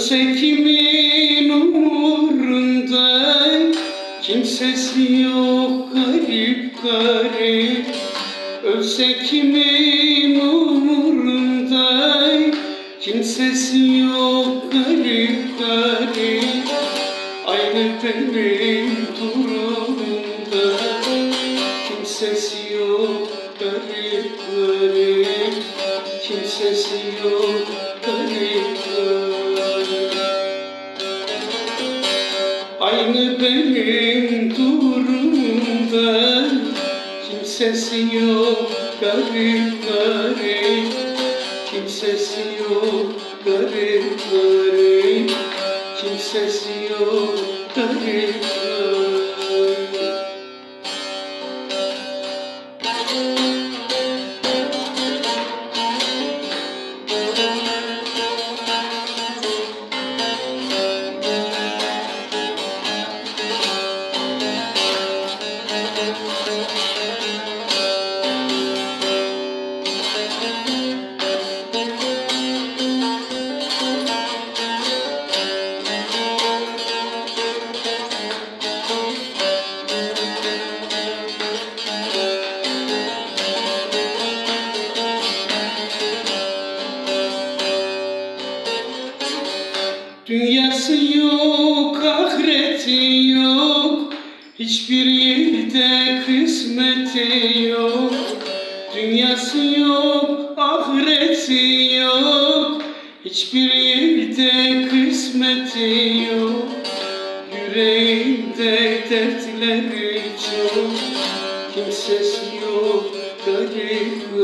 Ölse kimin umurunda Kimsesi yok garip garip. Ölse kimin umurunda Kimsesi yok garip garip. Aynı benim durumda Kimsesi yok garip garip. Kimsesi yok garip Aynı benim durumda. Kimsesi yok garip garip. Kimsesi yok garip garip. Kimsesi yok garip Dünyası yok, ahireti yok. Hiçbir yerde kısmeti yok. Dünyası yok, ahireti yok. Hiçbir yerde kısmeti yok. Yüreğinde dertleri çok. Kimsesi yok, garip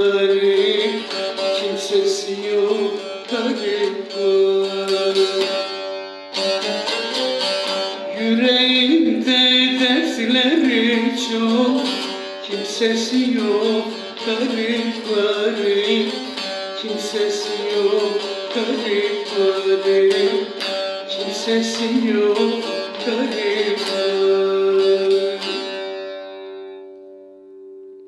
Yüreğimde dertleri çok Kimsesi yok garip garip Kimsesi yok garip garip Kimsesi yok